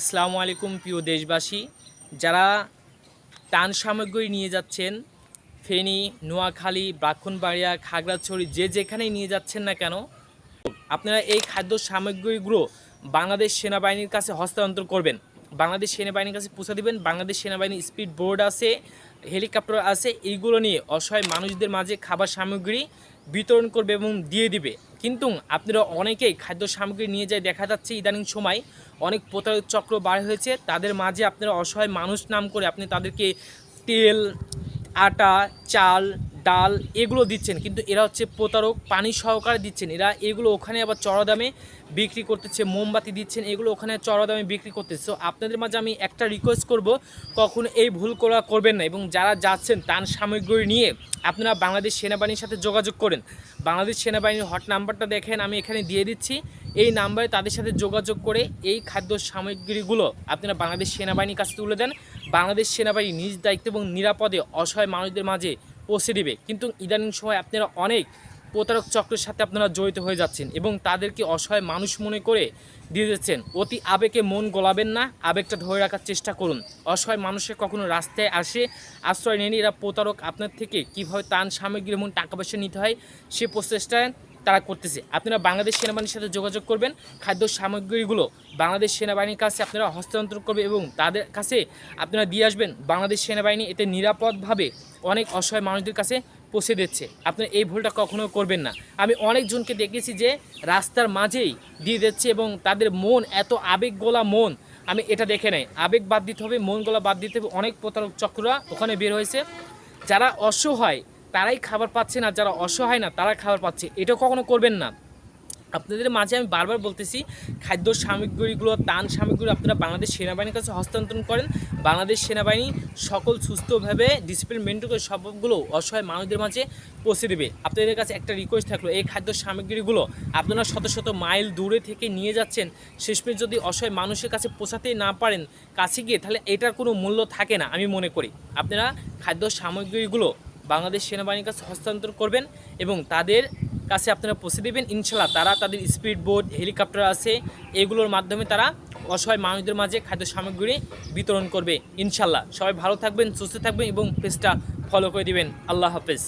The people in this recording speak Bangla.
আসসালামু আলাইকুম প্রিয় দেশবাসী। যারা টান সামগ্রী নিয়ে যাচ্ছেন, ফেনী, নোয়াখালী, ব্রাহ্মণবাড়িয়া, খাগড়াছড়ি, যে যেখানেই নিয়ে যাচ্ছেন না কেন, আপনারা এই খাদ্য সামগ্রীগুলো বাংলাদেশ সেনাবাহিনীর কাছে হস্তান্তর করবেন। বাংলাদেশ সেনাবাহিনীর কাছে পৌঁছে দিবেন। বাংলাদেশ সেনাবাহিনী স্পিড বোর্ড আছে, হেলিকপ্টার আছে, এইগুলো নিয়ে অসহায় মানুষদের মাঝে খাবার সামগ্রী বিতরণ করবে এবং দিয়ে দিবে। কিন্তু আপনারা অনেকেই খাদ্য সামগ্রী নিয়ে যায় দেখা যাচ্ছে ইদানিং সময় অনেক প্রতারক চক্র বার হয়েছে। তাদের মাঝে আপনারা অসহায় মানুষ নাম করে আপনি তাদেরকে তেল, আটা, চাল ডাল এগুলো দিচ্ছেন, কিন্তু এরা হচ্ছে প্রতারক, পানি সহকারে দিচ্ছেন। এরা এগুলো ওখানে আবার চড়া দামে বিক্রি করতেছে, মোমবাতি দিচ্ছেন, এগুলো ওখানে চড়া দামে বিক্রি করতেছে। তো আপনাদের মাঝে আমি একটা রিকোয়েস্ট করব, কখনো এই ভুল করা করবেন না, এবং যারা যাচ্ছেন তান সামগ্রী নিয়ে, আপনারা বাংলাদেশ সেনাবাহিনীর সাথে যোগাযোগ করেন। বাংলাদেশ সেনাবাহিনীর হট নাম্বারটা দেখেন, আমি এখানে দিয়ে দিচ্ছি। এই নাম্বারে তাদের সাথে যোগাযোগ করে এই খাদ্য সামগ্রীগুলো আপনারা বাংলাদেশ সেনাবাহিনীর কাছে তুলে দেন। বাংলাদেশ সেনাবাহিনী নিজ দায়িত্ব এবং নিরাপদে অসহায় মানুষদের মাঝে পৌঁছে দিবে কিন্তু ইদানিং সময় আপনারা অনেক প্রতারক চক্রের সাথে আপনারা জড়িত হয়ে যাচ্ছেন এবং তাদেরকে অসহায় মানুষ মনে করে দিয়ে দিচ্ছেন অতি আবেগে মন গলাবেন না, আবেগটা ধরে রাখার চেষ্টা করুন। অসহায় মানুষের কখনো রাস্তায় আসে, আশ্রয় নেন এরা প্রতারক। আপনার থেকে কীভাবে তান সামগ্রী এবং টাকা পয়সা নিতে হয় সে প্রচেষ্টায় তারা করতেছে। আপনারা বাংলাদেশ সেনাবাহিনীর সাথে যোগাযোগ করবেন। খাদ্য সামগ্রীগুলো বাংলাদেশ সেনাবাহিনীর কাছে আপনারা হস্তান্তর করবে এবং তাদের কাছে আপনারা দিয়ে আসবেন। বাংলাদেশ সেনাবাহিনী এতে নিরাপদভাবে অনেক অসহায় মানুষদের কাছে পৌঁছে দিচ্ছে। আপনারা এই ভুলটা কখনো করবেন না। আমি অনেকজনকে দেখেছি যে রাস্তার মাঝেই দিয়ে দিচ্ছে এবং তাদের মন এত আবেগ গোলা মন, আমি এটা দেখে নেই। আবেগ বাদ দিতে হবে, মন গোলা বাদ দিতে হবে। অনেক প্রতারক চক্ররা ওখানে বের হয়েছে। যারা অসহায় তারাই খাবার পাচ্ছে না, যারা অসহায় না তারা খাবার পাচ্ছে। এটা কখনো করবেন না। আপনাদের মাঝে আমি বারবার বলতেছি, খাদ্য সামগ্রীগুলো তান সামগ্রী আপনারা বাংলাদেশ সেনাবাহিনীর কাছে হস্তান্তর করেন। বাংলাদেশ সেনাবাহিনী সকল সুস্থভাবে ডিসিপ্লিন মেনটেন করে সবগুলো অসহায় মানুষদের মাঝে পৌঁছে দেবে। আপনাদের কাছে একটা রিকোয়েস্ট থাকল, এই খাদ্য সামগ্রীগুলো আপনারা শত শত মাইল দূরে থেকে নিয়ে যাচ্ছেন। শেষমেশ যদি অসহায় মানুষের কাছে পৌঁছাতে না পারেন, কাছে গিয়ে, তাহলে এটার কোনো মূল্য থাকে না, আমি মনে করি। আপনারা খাদ্য সামগ্রীগুলো বাংলাদেশ সেনাবাহিনীর কাছে হস্তান্তর করবেন এবং তাদের কাছে আপনারা পৌঁছে দেবেন। ইনশাল্লাহ তারা তাদের স্পিড বোট, হেলিকপ্টার আছে, এগুলোর মাধ্যমে তারা অসহায় মানুষদের মাঝে খাদ্য সামগ্রী বিতরণ করবে। ইনশাল্লাহ সবাই ভালো থাকবেন, সুস্থ থাকবেন এবং পেজটা ফলো করে দিবেন। আল্লাহ হাফেজ।